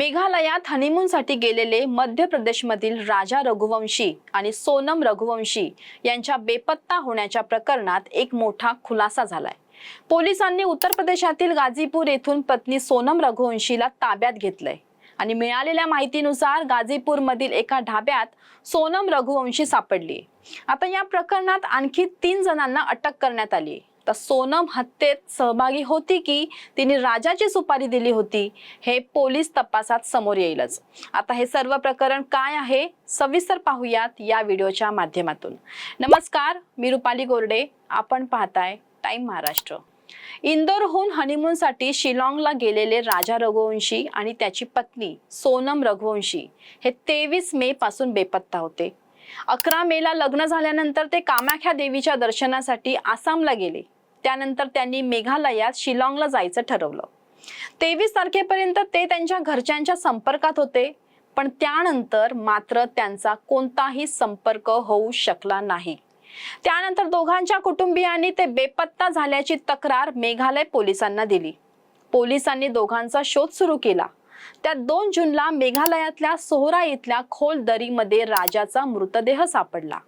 मेघालयात हनीमूनसाठी गेलेले मध्य प्रदेशमधील राजा रघुवंशी आणि सोनम रघुवंशी यांच्या बेपत्ता होण्याच्या प्रकरणात एक मोठा खुलासा झालाय. पोलिसांनी उत्तर प्रदेशातील गाझीपूर येथून पत्नी सोनम रघुवंशीला ताब्यात घेतलंय आणि मिळालेल्या माहितीनुसार गाझीपूरमधील एका ढाब्यात सोनम रघुवंशी सापडली आता या प्रकरणात आणखी तीन जणांना अटक करण्यात आली तर सोनम हत्येत सहभागी होती की तिने राजाची सुपारी दिली होती हे पोलीस तपासात समोर येईलच. आता हे सर्व प्रकरण काय आहे सविस्तर पाहूयात या व्हिडिओच्या माध्यमातून. नमस्कार मी रुपाली गोरडे. आपण पाहताय टाइम महाराष्ट्र. इंदोरहून हनीमूनसाठी शिलाँगला गेलेले राजा रघुवंशी आणि त्याची पत्नी सोनम रघुवंशी हे तेवीस मे पासून बेपत्ता होते. अकरा मेला लग्न झाल्यानंतर ते कामाख्या देवीच्या दर्शनासाठी आसामला गेले. त्यानंतर त्यांनी मेघालयात शिलाँगला जायचं ठरवलं. तेवीस तारखेपर्यंत ते त्यांच्या घरच्यांच्या संपर्कात होते पण त्यानंतर मात्र त्यांचा कोणताही संपर्क होऊ शकला नाही. त्यानंतर दोघांच्या कुटुंबियांनी ते बेपत्ता झाल्याची तक्रार मेघालय पोलिसांना दिली. पोलिसांनी दोघांचा शोध सुरू केला. त्या दोन जूनला मेघालयातल्या सोहरा इथल्या खोल दरीमध्ये राजाचा मृतदेह सापडला.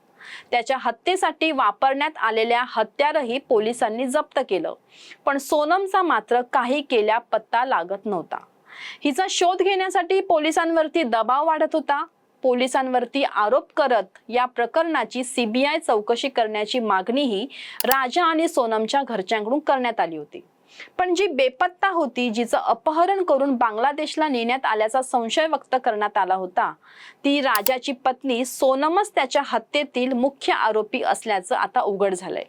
त्याच्या हत्येसाठी वापरण्यात आलेल्या हत्यारही पोलिसांनी जप्त केलं. पण सोनमचा मात्र काही केल्या पत्ता लागत नव्हता. हिचा शोध घेण्यासाठी पोलिसांवरती दबाव वाढत होता. पोलिसांवरती आरोप करत या प्रकरणाची सीबीआय चौकशी करण्याची मागणीही राजा आणि सोनमच्या घरच्यांकडून करण्यात आली होती. पण जी बेपत्ता होती जिचं अपहरण करून बांगलादेशला नेण्यात आल्याचा संशय व्यक्त करण्यात आला होता ती राजाची पत्नी सोनमच त्याच्या हत्येतील मुख्य आरोपी असल्याचं आता उघड झालंय.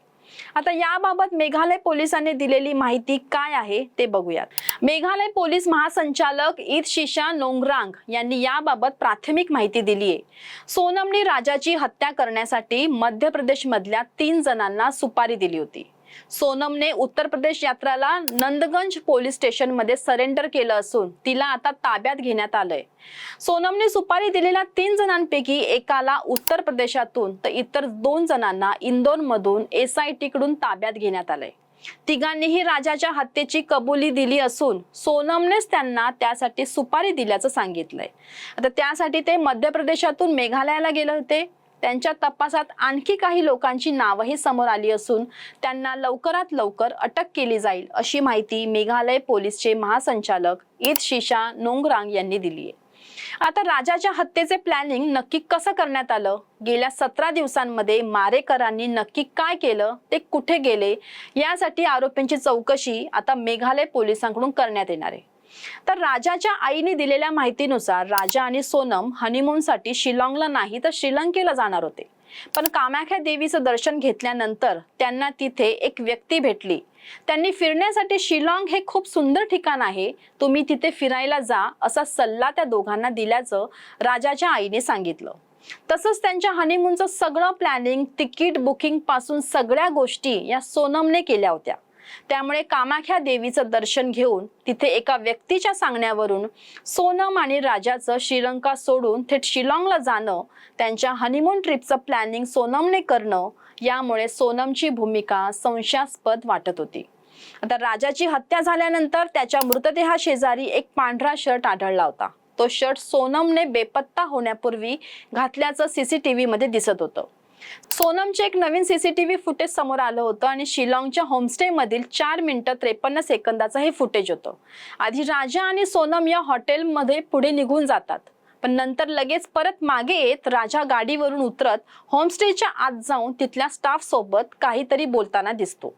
आता याबाबत मेघालय पोलिसांनी दिलेली माहिती काय आहे ते बघूयात. मेघालय पोलीस महासंचालक ईद शिशा नोंगरांग यांनी याबाबत प्राथमिक माहिती दिली आहे सोनमने राजाची हत्या करण्यासाठी मध्य प्रदेश मधल्या तीन जणांना सुपारी दिली होती. सोनमने उत्तर प्रदेश यात्राला नंदगंज पोलीस स्टेशनमध्ये सरेंडर केलं असून तिला आता ताब्यात घेण्यात आलंय. सोनमने सुपारी दिलेल्या तीन जणांपैकी एकाला उत्तर प्रदेशातून तर इतर दोन जणांना इंदोरमधून एस आय टी कडून ताब्यात घेण्यात आलंय. तिघांनीही राजाच्या हत्येची कबुली दिली असून सोनमनेच त्यांना त्यासाठी सुपारी दिल्याचं सांगितलंय. आता त्यासाठी ते मध्य प्रदेशातून मेघालयाला गेले होते. त्यांच्या तपासात आणखी काही लोकांची नावही समोर आली असून त्यांना लवकरात लवकर अटक केली जाईल अशी माहिती मेघालय पोलीसचे महासंचालक ईद शिशा नोंगरांग यांनी दिली आहे आता राजाच्या हत्येचे प्लॅनिंग नक्की कसं करण्यात आलं? गेल्या सतरा दिवसांमध्ये मारेकरांनी नक्की काय केलं? ते कुठे गेले? यासाठी आरोपींची चौकशी आता मेघालय पोलिसांकडून करण्यात येणार आहे. तर राजाच्या आईने दिलेल्या माहितीनुसार राजा आणि सोनम हनीमूनसाठी शिलाँगला नाही तर श्रीलंकेला जाणार होते. पण कामाख्या देवीचं दर्शन घेतल्यानंतर त्यांना तिथे एक व्यक्ती भेटली. त्यांनी फिरण्यासाठी शिलाँग हे खूप सुंदर ठिकाण आहे. तुम्ही तिथे फिरायला जा असा सल्ला त्या दोघांना दिल्याचं राजाच्या आईने सांगितलं. तसंच त्यांच्या हनीमूनचं सगळं प्लॅनिंग तिकीट बुकिंगपासून सगळ्या गोष्टी या सोनमने केल्या होत्या. त्यामुळे कामाख्या देवीचं दर्शन घेऊन तिथे एका व्यक्तीच्या सांगण्यावरून सोनम आणि राजाचं श्रीलंका सोडून थेट शिलाँगला जाणं त्यांच्या हनीमून ट्रिपचं प्लॅनिंग सोनमने करणं यामुळे सोनमची भूमिका संशयास्पद वाटत होती. आता राजाची हत्या झाल्यानंतर त्याच्या मृतदेहा शेजारी एक पांढरा शर्ट आढळला होता. तो शर्ट सोनमने बेपत्ता होण्यापूर्वी घातल्याचं सीसीटीव्ही मध्ये दिसत होतं. सोनमचे एक नवीन सीसीटीव्ही फुटेज समोर आलं होतं आणि शिलाँगच्या होमस्टे मधील चार मिनिटं त्रेपन्न सेकंदाचं हे फुटेज होतं. आधी राजा आणि सोनम या हॉटेलमध्ये पुढे निघून जातात. पण नंतर लगेच परत मागे येत राजा गाडीवरून उतरत होमस्टेच्या आत जाऊन तिथल्या स्टाफ सोबत काहीतरी बोलताना दिसतो.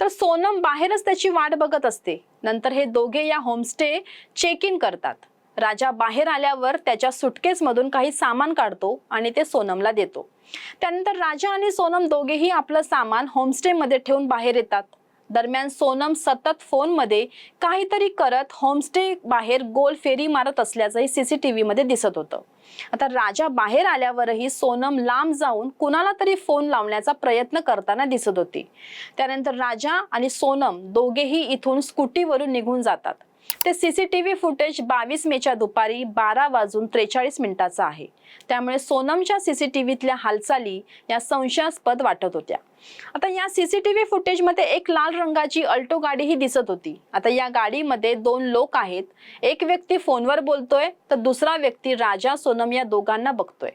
तर सोनम बाहेरच त्याची वाट बघत असते. नंतर हे दोघे या होमस्टे चेक इन करतात. राजा बाहेर आल्यावर त्याच्या सुटकेस मधून काही सामान काढतो आणि ते सोनमला देतो. त्यानंतर राजा आणि सोनम दोघेही आपलं सामान होमस्टेमध्ये ठेवून बाहेर येतात. दरम्यान सोनम सतत फोनमध्ये काहीतरी करत होमस्टे बाहेर गोल फेरी मारत असल्याचंही सीसीटीव्ही मध्ये दिसत होतं. आता राजा बाहेर आल्यावरही सोनम लांब जाऊन कुणाला तरी फोन लावण्याचा प्रयत्न करताना दिसत होती. त्यानंतर राजा आणि सोनम दोघेही इथून स्कूटीवरून निघून जातात. ते सीसीटीव्ही फुटेज बावीस मेच्या दुपारी बारा वाजून त्रेचाळीस मिनिटाचा आहे. त्यामुळे सोनमच्या सीसीटीव्हीतल्या हालचाली या संशयास्पद वाटत होत्या. आता या सीसीटीव्ही फुटेजमध्ये एक लाल रंगाची अल्टो गाडीही दिसत होती. आता या गाडीमध्ये दोन लोक आहेत. एक व्यक्ती फोनवर बोलतोय तर दुसरा व्यक्ती राजा सोनम या दोघांना बघतोय.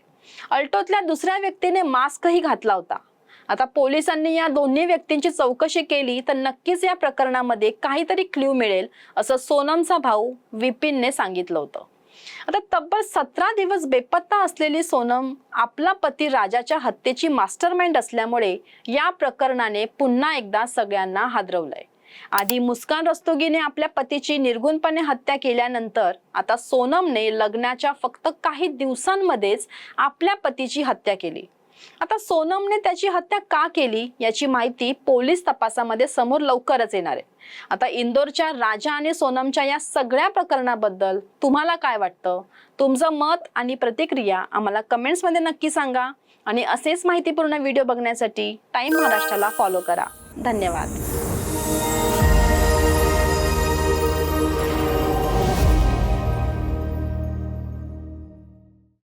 अल्टोतल्या दुसऱ्या व्यक्तीने मास्कही घातला होता. आता पोलिसांनी या दोन्ही व्यक्तींची चौकशी केली तर नक्कीच या प्रकरणामध्ये काहीतरी क्ल्यू मिळेल असं सोनमचा भाऊ विपिनने सांगितलं होतं. आता तब्बल सतरा दिवस बेपत्ता असलेली सोनम आपला पती राजाच्या हत्येची मास्टरमाइंड असल्यामुळे या प्रकरणाने पुन्हा एकदा सगळ्यांना हादरवलंय. आधी मुस्कान रस्तोगीने आपल्या पतीची निर्गुणपणे हत्या केल्यानंतर आता सोनमने लग्नाच्या फक्त काही दिवसांमध्येच आपल्या पतीची हत्या केली. आता सोनमने त्याची हत्या का केली याची माहिती पोलीस तपासामध्ये समोर लवकरच येणार आहे. आता इंदोरच्या राजा आणि सोनमच्या या सगळ्या प्रकरणाबद्दल तुम्हाला काय वाटतं? तुमचं मत आणि प्रतिक्रिया आम्हाला कमेंट्समध्ये नक्की सांगा. आणि असेच माहितीपूर्ण व्हिडिओ बघण्यासाठी टाइम महाराष्ट्राला फॉलो करा. धन्यवाद.